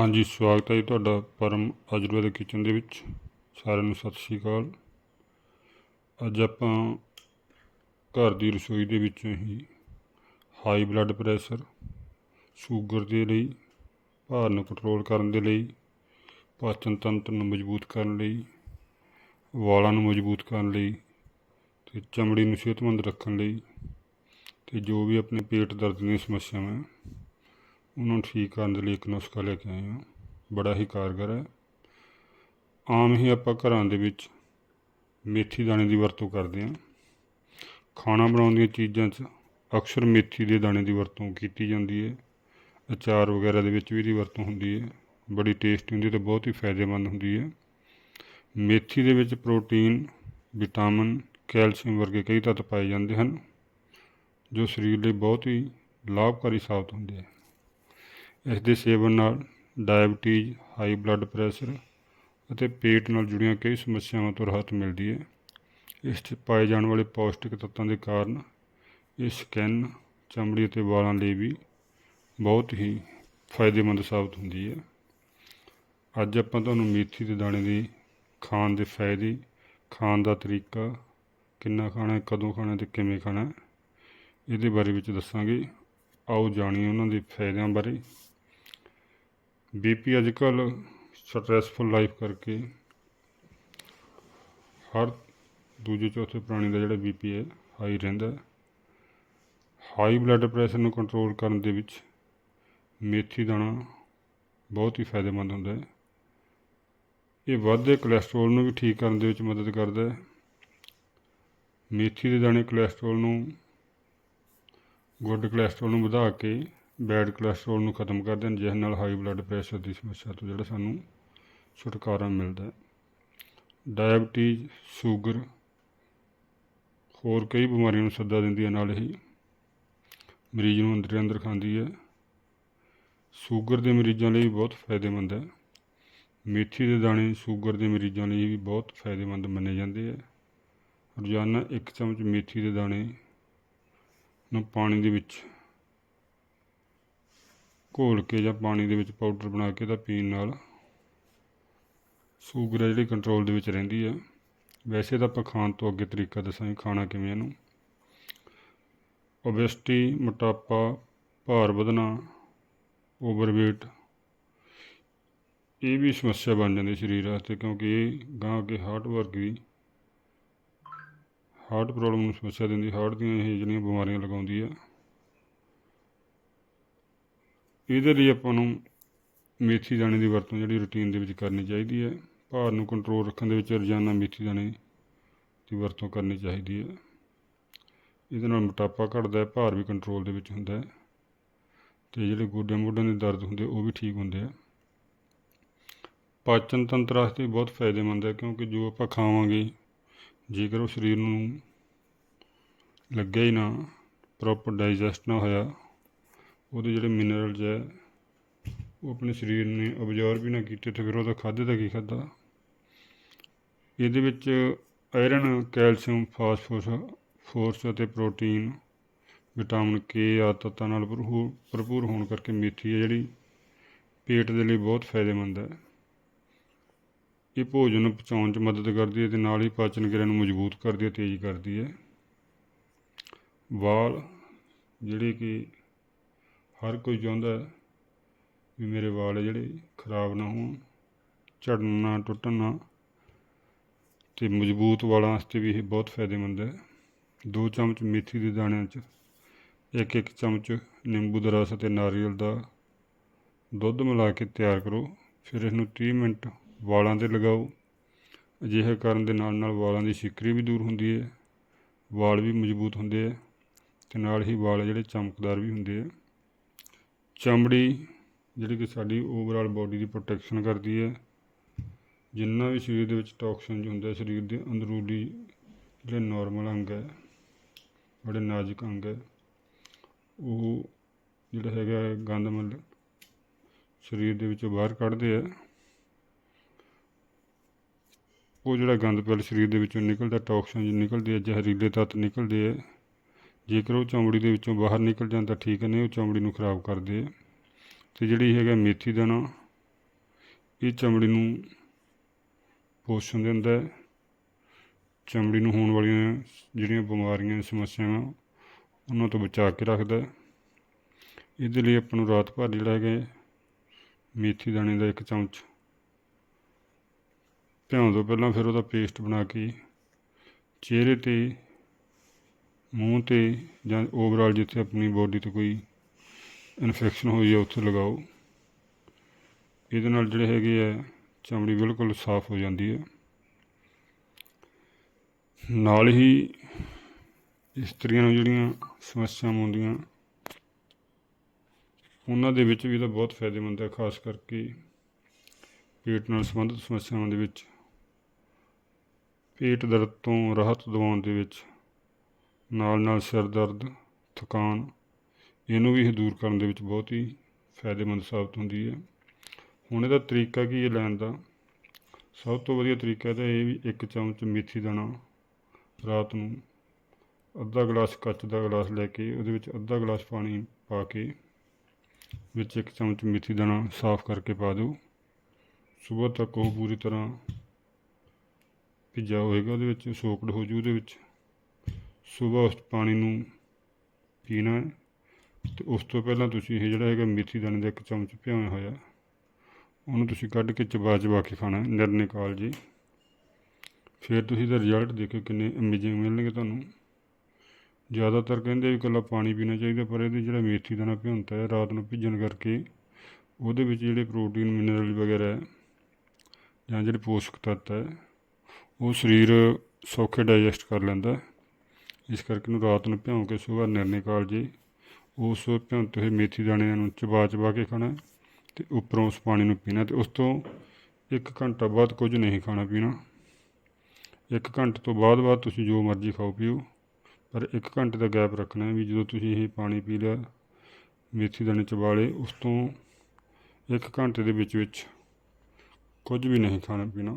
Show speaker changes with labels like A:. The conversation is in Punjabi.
A: ਹਾਂਜੀ, ਸਵਾਗਤ ਹੈ ਜੀ ਤੁਹਾਡਾ ਪਰਮ ਆਯੁਰਵੈਦਿਕ ਕਿਚਨ ਦੇ ਵਿੱਚ। ਸਾਰਿਆਂ ਨੂੰ ਸਤਿ ਸ਼੍ਰੀ ਅਕਾਲ। ਅੱਜ ਆਪਾਂ ਘਰ ਦੀ ਰਸੋਈ ਦੇ ਵਿੱਚੋਂ ਹੀ ਹਾਈ ਬਲੱਡ ਪ੍ਰੈਸ਼ਰ ਸ਼ੂਗਰ ਦੇ ਲਈ, ਭਾਰ ਨੂੰ ਕੰਟਰੋਲ ਕਰਨ ਦੇ ਲਈ, ਪਾਚਨ ਤੰਤਰ ਨੂੰ ਮਜ਼ਬੂਤ ਕਰਨ ਲਈ, ਵਾਲਾਂ ਨੂੰ ਮਜ਼ਬੂਤ ਕਰਨ ਲਈ ਤੇ ਚਮੜੀ ਨੂੰ ਸਿਹਤਮੰਦ ਰੱਖਣ ਲਈ ਤੇ ਜੋ ਵੀ ਆਪਣੇ ਪੇਟ ਦਰਦ ਦੀਆਂ ਸਮੱਸਿਆਵਾਂ ਉਹਨਾਂ ਨੂੰ ਠੀਕ ਕਰਨ ਦੇ ਲਈ ਇੱਕ ਨੁਸਖਾ ਲੈ ਕੇ ਆਏ ਹਾਂ। ਬੜਾ ਹੀ ਕਾਰਗਰ ਹੈ। ਆਮ ਹੀ ਆਪਾਂ ਘਰਾਂ ਦੇ ਵਿੱਚ ਮੇਥੀ ਦਾਣੇ ਦੀ ਵਰਤੋਂ ਕਰਦੇ ਹਾਂ। ਖਾਣਾ ਬਣਾਉਣ ਦੀਆਂ ਚੀਜ਼ਾਂ 'ਚ ਅਕਸਰ ਮੇਥੀ ਦੇ ਦਾਣੇ ਦੀ ਵਰਤੋਂ ਕੀਤੀ ਜਾਂਦੀ ਹੈ। ਅਚਾਰ ਵਗੈਰਾ ਦੇ ਵਿੱਚ ਵੀ ਇਹਦੀ ਵਰਤੋਂ ਹੁੰਦੀ ਹੈ। ਬੜੀ ਟੇਸਟੀ ਹੁੰਦੀ ਹੈ ਤੇ ਬਹੁਤ ਹੀ ਫਾਇਦੇਮੰਦ ਹੁੰਦੀ ਹੈ। ਮੇਥੀ ਦੇ ਵਿੱਚ ਪ੍ਰੋਟੀਨ, ਵਿਟਾਮਿਨ, ਕੈਲਸ਼ੀਅਮ ਵਰਗੇ ਕਈ ਤੱਤ ਪਾਏ ਜਾਂਦੇ ਹਨ, ਜੋ ਸਰੀਰ ਲਈ ਬਹੁਤ ਹੀ ਲਾਭਕਾਰੀ ਸਾਬਤ ਹੁੰਦੇ ਹੈ ਇਸ ਦੇ ਸੇਵਨ ਨਾਲ ਡਾਇਬਟੀਜ਼, ਹਾਈ ਬਲੱਡ ਪ੍ਰੈਸ਼ਰ ਅਤੇ ਪੇਟ ਨਾਲ ਜੁੜੀਆਂ ਕਈ ਸਮੱਸਿਆਵਾਂ ਤੋਂ ਰਾਹਤ ਮਿਲਦੀ ਹੈ। ਇਸ 'ਚ ਪਾਏ ਜਾਣ ਵਾਲੇ ਪੌਸ਼ਟਿਕ ਤੱਤਾਂ ਦੇ ਕਾਰਨ ਇਹ ਸਕਿਨ ਚਮੜੀ ਅਤੇ ਵਾਲਾਂ ਲਈ ਵੀ ਬਹੁਤ ਹੀ ਫਾਇਦੇਮੰਦ ਸਾਬਤ ਹੁੰਦੀ ਹੈ। ਅੱਜ ਆਪਾਂ ਤੁਹਾਨੂੰ ਮੇਥੀ ਦੇ ਦਾਣੇ ਦੀ ਖਾਣ ਦੇ ਫਾਇਦੇ, ਖਾਣ ਦਾ ਤਰੀਕਾ, ਕਿੰਨਾ ਖਾਣਾ ਹੈ, ਕਦੋਂ ਖਾਣਾ ਹੈ ਤੇ ਕਿਵੇਂ ਖਾਣਾ ਇਹਦੇ ਬਾਰੇ ਵਿੱਚ ਦੱਸਾਂਗੇ। ਆਓ ਜਾਣੀਏ ਉਹਨਾਂ ਦੇ ਫਾਇਦਿਆਂ ਬਾਰੇ। ਬੀਪੀ ਅੱਜ ਕੱਲ੍ਹ ਸਟ੍ਰੈਸਫੁਲ ਲਾਈਫ ਕਰਕੇ ਹਰ ਦੂਜੇ ਚੌਥੇ ਪ੍ਰਾਣੀ ਦਾ ਜਿਹੜਾ ਬੀਪੀ ਹੈ ਹਾਈ ਰਹਿੰਦਾ ਹਾਈ ਬਲੱਡ ਪ੍ਰੈਸ਼ਰ ਨੂੰ ਕੰਟਰੋਲ ਕਰਨ ਦੇ ਵਿੱਚ ਮੇਥੀ ਦਾਣਾ ਬਹੁਤ ਹੀ ਫਾਇਦੇਮੰਦ ਹੁੰਦਾ ਹੈ। ਇਹ ਵੱਧਦੇ ਕੋਲੇਸਟ੍ਰੋਲ ਨੂੰ ਵੀ ਠੀਕ ਕਰਨ ਦੇ ਵਿੱਚ ਮਦਦ ਕਰਦਾ ਹੈ। ਮੇਥੀ ਦੇ ਦਾਣੇ ਕੋਲੇਸਟ੍ਰੋਲ ਨੂੰ ਗੁੱਡ ਕੋਲੇਸਟ੍ਰੋਲ ਨੂੰ ਵਧਾ ਕੇ ਬੈਡ ਕੋਲੇਸਟ੍ਰੋਲ ਨੂੰ ਖਤਮ ਕਰਦੇ ਹਨ ਜਿਸ ਨਾਲ ਹਾਈ ਬਲੱਡ ਪ੍ਰੈਸ਼ਰ ਦੀ ਸਮੱਸਿਆ ਤੋਂ ਜਿਹੜਾ ਸਾਨੂੰ ਛੁਟਕਾਰਾ ਮਿਲਦਾ ਹੈ। ਡਾਇਬਟੀਜ਼ ਸ਼ੂਗਰ ਹੋਰ ਕਈ ਬਿਮਾਰੀਆਂ ਨੂੰ ਸੱਦਾ ਦਿੰਦੀ ਹੈ, ਨਾਲ ਹੀ ਮਰੀਜ਼ ਨੂੰ ਅੰਦਰੇ ਅੰਦਰ ਖਾਂਦੀ ਹੈ। ਸ਼ੂਗਰ ਦੇ ਮਰੀਜ਼ਾਂ ਲਈ ਬਹੁਤ ਫਾਇਦੇਮੰਦ ਹੈ। ਮੇਥੀ ਦੇ ਦਾਣੇ ਸ਼ੂਗਰ ਦੇ ਮਰੀਜ਼ਾਂ ਲਈ ਵੀ ਬਹੁਤ ਫਾਇਦੇਮੰਦ ਮੰਨੇ ਜਾਂਦੇ ਹੈ। ਰੋਜ਼ਾਨਾ ਇੱਕ ਚਮਚ ਮੇਥੀ ਦੇ ਦਾਣੇ ਨੂੰ ਪਾਣੀ ਦੇ ਵਿੱਚ ਘੋਲ ਕੇ ਜਾਂ ਪਾਣੀ ਦੇ ਵਿੱਚ ਪਾਊਡਰ ਬਣਾ ਕੇ ਤਾਂ ਪੀਣ ਨਾਲ ਸ਼ੂਗਰ ਹੈ ਜਿਹੜੀ ਕੰਟਰੋਲ ਦੇ ਵਿੱਚ ਰਹਿੰਦੀ ਹੈ ਵੈਸੇ ਤਾਂ ਆਪਾਂ ਖਾਣ ਤੋਂ ਅੱਗੇ ਤਰੀਕਾ ਦੱਸਾਂਗੇ ਖਾਣਾ ਕਿਵੇਂ ਇਹਨੂੰ। ਓਬੈਸਟੀ ਮੋਟਾਪਾ, ਭਾਰ ਵਧਣਾ ਓਵਰਵੇਟ ਇਹ ਵੀ ਸਮੱਸਿਆ ਬਣ ਜਾਂਦੀ ਸਰੀਰ ਵਾਸਤੇ ਕਿਉਂਕਿ ਇਹ ਗਾਂ ਅੱਗੇ ਹਾਰਟ ਵਰਗ ਦੀ ਹਾਰਟ ਪ੍ਰੋਬਲਮ ਨੂੰ ਸਮੱਸਿਆ ਦਿੰਦੀ ਹਾਰਟ ਦੀਆਂ ਇਹ ਜਿਹੜੀਆਂ ਬਿਮਾਰੀਆਂ ਲਗਾਉਂਦੀ ਹੈ ਇਹਦੇ ਲਈ ਆਪਾਂ ਨੂੰ ਮੇਥੀ ਦਾਣੇ ਦੀ ਵਰਤੋਂ ਜਿਹੜੀ ਰੁਟੀਨ ਦੇ ਵਿੱਚ ਕਰਨੀ ਚਾਹੀਦੀ ਹੈ। ਭਾਰ ਨੂੰ ਕੰਟਰੋਲ ਰੱਖਣ ਦੇ ਵਿੱਚ ਰੋਜ਼ਾਨਾ ਮੇਥੀ ਦਾਣੇ ਦੀ ਵਰਤੋਂ ਕਰਨੀ ਚਾਹੀਦੀ ਹੈ। ਇਹਦੇ ਨਾਲ ਮੋਟਾਪਾ ਘਟਦਾ ਹੈ, ਭਾਰ ਵੀ ਕੰਟਰੋਲ ਦੇ ਵਿੱਚ ਹੁੰਦਾ ਹੈ ਤੇ ਜਿਹੜੇ ਗੋਡਿਆਂ ਮੋਢਿਆਂ ਦੇ ਦਰਦ ਹੁੰਦੇ ਉਹ ਵੀ ਠੀਕ ਹੁੰਦੇ ਆ। ਪਾਚਨ ਤੰਤਰ ਵਾਸਤੇ ਬਹੁਤ ਫਾਇਦੇਮੰਦ ਹੈ ਕਿਉਂਕਿ ਜੋ ਆਪਾਂ ਖਾਵਾਂਗੇ, ਜੇਕਰ ਉਹ ਸਰੀਰ ਨੂੰ ਲੱਗਿਆ ਹੀ ਨਾ ਪ੍ਰੋਪਰ ਡਾਈਜੈਸਟ ਨਾ ਹੋਇਆ ਉਹਦੇ ਜਿਹੜੇ ਮਿਨਰਲਜ਼ ਹੈ, ਉਹ ਆਪਣੇ ਸਰੀਰ ਨੇ ਅਬਜ਼ੌਰਬ ਵੀ ਨਾ ਕੀਤੇ, ਤੇ ਫਿਰ ਉਹਦਾ ਖਾਧੇ ਦਾ ਕੀ ਖਾਧਾ? ਇਹਦੇ ਵਿੱਚ ਆਇਰਨ ਕੈਲਸ਼ੀਅਮ ਫਾਸਫੋਰਸ ਫੋਰਸ ਅਤੇ ਪ੍ਰੋਟੀਨ ਵਿਟਾਮਿਨ ਕੇ ਆ ਤੱਤਾਂ ਨਾਲ ਭਰਪੂਰ ਭਰਪੂਰ ਹੋਣ ਕਰਕੇ ਮੇਥੀ ਹੈ ਜਿਹੜੀ ਪੇਟ ਦੇ ਲਈ ਬਹੁਤ ਫਾਇਦੇਮੰਦ ਹੈ। ਇਹ ਭੋਜਨ ਨੂੰ ਪਚਾਉਣ 'ਚ ਮਦਦ ਕਰਦੀ ਹੈ ਤੇ ਨਾਲ ਹੀ ਪਾਚਨ ਕਿਰਿਆ ਨੂੰ ਮਜ਼ਬੂਤ ਕਰਦੀ ਹੈ, ਤੇਜ਼ ਕਰਦੀ ਹੈ। ਵਾਲ, ਜਿਹੜੇ ਕਿ ਹਰ ਕੋਈ ਚਾਹੁੰਦਾ ਵੀ ਮੇਰੇ ਵਾਲ ਜਿਹੜੇ ਖਰਾਬ ਨਾ ਹੋਣ, ਝੜਨ ਨਾ, ਟੁੱਟਣ ਨਾ। ਤੇ ਮਜ਼ਬੂਤ ਵਾਲਾਂ ਵਾਸਤੇ ਵੀ ਇਹ ਬਹੁਤ ਫਾਇਦੇਮੰਦ ਹੈ। ਦੋ ਚਮਚ ਮੇਥੀ ਦੇ ਦਾਣਿਆਂ 'ਚ, ਇੱਕ ਇੱਕ ਚਮਚ ਨਿੰਬੂ ਦਾ ਰਸ ਅਤੇ ਨਾਰੀਅਲ ਦਾ ਦੁੱਧ ਮਿਲਾ ਕੇ ਤਿਆਰ ਕਰੋ। ਫਿਰ ਇਹਨੂੰ 30 ਮਿੰਟ ਵਾਲਾਂ 'ਤੇ ਲਗਾਓ। ਅਜਿਹਾ ਕਰਨ ਦੇ ਨਾਲ ਨਾਲ ਵਾਲਾਂ ਦੀ ਸਿਕਰੀ ਵੀ ਦੂਰ ਹੁੰਦੀ ਹੈ। ਵਾਲ ਵੀ ਮਜ਼ਬੂਤ ਹੁੰਦੇ ਹੈ ਤੇ ਨਾਲ ਹੀ ਵਾਲ ਜਿਹੜੇ ਚਮਕਦਾਰ ਵੀ ਹੁੰਦੇ ਆ ਚਮੜੀ ਜਿਹੜੀ ਕਿ ਸਾਡੀ ਓਵਰਆਲ ਬਾਡੀ ਦੀ ਪ੍ਰੋਟੈਕਸ਼ਨ ਕਰਦੀ ਹੈ। ਜਿੰਨਾ ਵੀ ਸਰੀਰ ਦੇ ਵਿੱਚ ਟੌਕਸਿਨ ਹੁੰਦਾ ਸਰੀਰ ਦੇ ਅੰਦਰੂਨੀ ਜਿਹੜੇ ਨਾਰਮਲ ਅੰਗ ਹੈ, ਬੜੇ ਨਾਜ਼ੁਕ ਅੰਗ ਹੈ, ਉਹ ਜਿਹੜਾ ਹੈਗਾ ਗੰਦ ਮਲ ਸਰੀਰ ਦੇ ਵਿੱਚੋਂ ਬਾਹਰ ਕੱਢਦੇ ਆ। ਉਹ ਜਿਹੜਾ ਗੰਦ ਪੈਲ ਸਰੀਰ ਦੇ ਵਿੱਚੋਂ ਨਿਕਲਦਾ ਟੌਕਸਿਨ ਨਿਕਲਦੇ ਆ, ਜ਼ਹਿਰੀਲੇ ਤੱਤ ਨਿਕਲਦੇ ਆ। ਜੇਕਰ ਉਹ ਚਮੜੀ ਦੇ ਵਿੱਚੋਂ ਬਾਹਰ ਨਿਕਲ ਜਾਂਦਾ ਠੀਕ ਹੈ, ਨਹੀਂ ਉਹ ਚਮੜੀ ਨੂੰ ਖਰਾਬ ਕਰਦੇ ਆ। ਤੇ ਜਿਹੜੀ ਹੈਗਾ ਮੇਥੀ ਦਾਣਾ, ਇਹ ਚਮੜੀ ਨੂੰ ਪੋਸ਼ਣ ਦਿੰਦਾ ਹੈ। ਚਮੜੀ ਨੂੰ ਹੋਣ ਵਾਲੀਆਂ ਜਿਹੜੀਆਂ ਬਿਮਾਰੀਆਂ, ਸਮੱਸਿਆਵਾਂ, ਉਹਨਾਂ ਤੋਂ ਬਚਾ ਕੇ ਰੱਖਦਾ ਹੈ। ਇਹਦੇ ਲਈ ਆਪਾਂ ਨੂੰ ਰਾਤ ਭਰ ਜਿਹੜਾ ਹੈਗਾ ਮੇਥੀ ਦਾਣੇ ਦਾ ਇੱਕ ਚਮਚ ਭਿਉਂ ਤੋਂ ਪਹਿਲਾਂ ਫਿਰ ਉਹਦਾ ਪੇਸਟ ਬਣਾ ਕੇ ਚਿਹਰੇ ਤੇ ਮੂੰਹ ਤੇ ਜਾਂ ਓਵਰਆਲ ਜਿੱਥੇ ਆਪਣੀ ਬੋਡੀ ਤੇ ਕੋਈ ਇਨਫੈਕਸ਼ਨ ਹੋਈ ਹੈ ਉੱਥੇ ਲਗਾਓ। ਇਹਦੇ ਨਾਲ ਜਿਹੜੇ ਹੈਗੇ ਆ, ਚਮੜੀ ਬਿਲਕੁਲ ਸਾਫ਼ ਹੋ ਜਾਂਦੀ ਹੈ ਨਾਲ ਹੀ ਇਸਤਰੀਆਂ ਨੂੰ ਜਿਹੜੀਆਂ ਸਮੱਸਿਆਵਾਂ ਆਉਂਦੀਆਂ, ਉਹਨਾਂ ਦੇ ਵਿੱਚ ਵੀ ਇਹਦਾ ਬਹੁਤ ਫਾਇਦੇਮੰਦ ਹੈ ਖਾਸ ਕਰਕੇ ਪੇਟ ਨਾਲ ਸੰਬੰਧਿਤ ਸਮੱਸਿਆਵਾਂ ਦੇ ਵਿੱਚ। ਪੇਟ ਦਰਦ ਤੋਂ ਰਾਹਤ ਦਿਵਾਉਣ ਦੇ ਵਿੱਚ ਨਾਲ ਨਾਲ ਸਿਰ ਦਰਦ, ਥਕਾਨ, ਇਹਨੂੰ ਵੀ ਇਹ ਦੂਰ ਕਰਨ ਦੇ ਵਿੱਚ ਬਹੁਤ ਹੀ ਫਾਇਦੇਮੰਦ ਸਾਬਤ ਹੁੰਦੀ ਹੈ। ਹੁਣ ਇਹਦਾ ਤਰੀਕਾ ਕੀ ਹੈ ਲੈਣ ਦਾ? ਸਭ ਤੋਂ ਵਧੀਆ ਤਰੀਕਾ ਤਾਂ ਇਹ ਵੀ ਇੱਕ ਚਮਚ ਮੇਥੀ ਦਾਣਾ ਰਾਤ ਨੂੰ ਅੱਧਾ ਗਲਾਸ ਕੱਚ ਦਾ ਗਲਾਸ ਲੈ ਕੇ ਉਹਦੇ ਵਿੱਚ ਅੱਧਾ ਗਲਾਸ ਪਾਣੀ ਪਾ ਕੇ ਵਿੱਚ ਇੱਕ ਚਮਚ ਮੇਥੀ ਦਾਣਾ ਸਾਫ਼ ਕਰਕੇ ਪਾ ਦਿਓ। ਸਵੇਰ ਤੱਕ ਉਹ ਪੂਰੀ ਤਰ੍ਹਾਂ ਭਿੱਜਾ ਹੋਏਗਾ ਉਹਦੇ ਵਿੱਚ, ਸੋਕਡ ਹੋ ਜੂ ਉਹਦੇ ਵਿੱਚ। ਸਵੇਰ ਉਸ ਪਾਣੀ ਨੂੰ ਪੀਣਾ ਹੈ। ਤੇ ਉਸ ਤੋਂ ਪਹਿਲਾਂ ਤੁਸੀਂ ਇਹ ਜਿਹੜਾ ਹੈਗਾ ਮੇਥੀ ਦਾਣੇ ਦਾ ਇੱਕ ਚਮਚ ਭਿਓਇਆ ਹੋਇਆ, ਉਹਨੂੰ ਤੁਸੀਂ ਕੱਢ ਕੇ ਚਬਾ ਚਬਾ ਕੇ ਖਾਣਾ ਨਿਰਨੇ ਕਾਲ ਜੀ। ਫਿਰ ਤੁਸੀਂ ਇਹਦਾ ਰਿਜ਼ਲਟ ਦੇਖੋ ਕਿੰਨੇ ਅਮੇਜ਼ਿੰਗ ਮਿਲਣਗੇ ਤੁਹਾਨੂੰ। ਜ਼ਿਆਦਾਤਰ ਕਹਿੰਦੇ ਵੀ ਇਕੱਲਾ ਪਾਣੀ ਪੀਣਾ ਚਾਹੀਦਾ, ਪਰ ਇਹਦੇ ਜਿਹੜਾ ਮੇਥੀ ਦਾਣਾ ਭਿਉਂਤਾ ਹੈ, ਰਾਤ ਨੂੰ ਭਿੱਜਣ ਕਰਕੇ, ਉਹਦੇ ਵਿੱਚ ਜਿਹੜੇ ਪ੍ਰੋਟੀਨ ਮਿਨਰਲ ਵਗੈਰਾ ਹੈ, ਜਾਂ ਜਿਹੜੇ ਪੋਸ਼ਕ ਤੱਤ ਹੈ, ਉਹ ਸਰੀਰ ਸੌਖੇ ਡਾਈਜੈਸਟ ਕਰ ਲੈਂਦਾ ਇਸ ਕਰਕੇ ਨੂੰ ਰਾਤ ਨੂੰ ਭਿਉਂ ਕੇ ਸਵੇਰ ਨਿਰਣੇ ਕਾਲ ਜੇ। ਉਸ ਭਿਉਂਤੇ ਹੋਏ ਮੇਥੀ ਦਾਣਿਆਂ ਨੂੰ ਚਬਾ ਚਬਾ ਕੇ ਖਾਣਾ ਹੈ ਤੇ ਉੱਪਰੋਂ ਉਸ ਪਾਣੀ ਨੂੰ ਪੀਣਾ ਤੇ ਉਸ ਤੋਂ ਇੱਕ ਘੰਟਾ ਬਾਅਦ ਕੁਝ ਨਹੀਂ ਖਾਣਾ ਪੀਣਾ। ਇੱਕ ਘੰਟੇ ਤੋਂ ਬਾਅਦ ਬਾਅਦ ਤੁਸੀਂ ਜੋ ਮਰਜ਼ੀ ਖਾਓ ਪੀਓ, ਪਰ ਇੱਕ ਘੰਟੇ ਦਾ ਗੈਪ ਰੱਖਣਾ ਵੀ ਜਦੋਂ ਤੁਸੀਂ ਇਹ ਪਾਣੀ ਪੀ ਲਿਆ, ਮੇਥੀ ਦਾਣੇ ਚਬਾ ਲਏ, ਉਸ ਤੋਂ ਇੱਕ ਘੰਟੇ ਦੇ ਵਿੱਚ ਵਿੱਚ ਕੁਝ ਵੀ ਨਹੀਂ ਖਾਣਾ ਪੀਣਾ।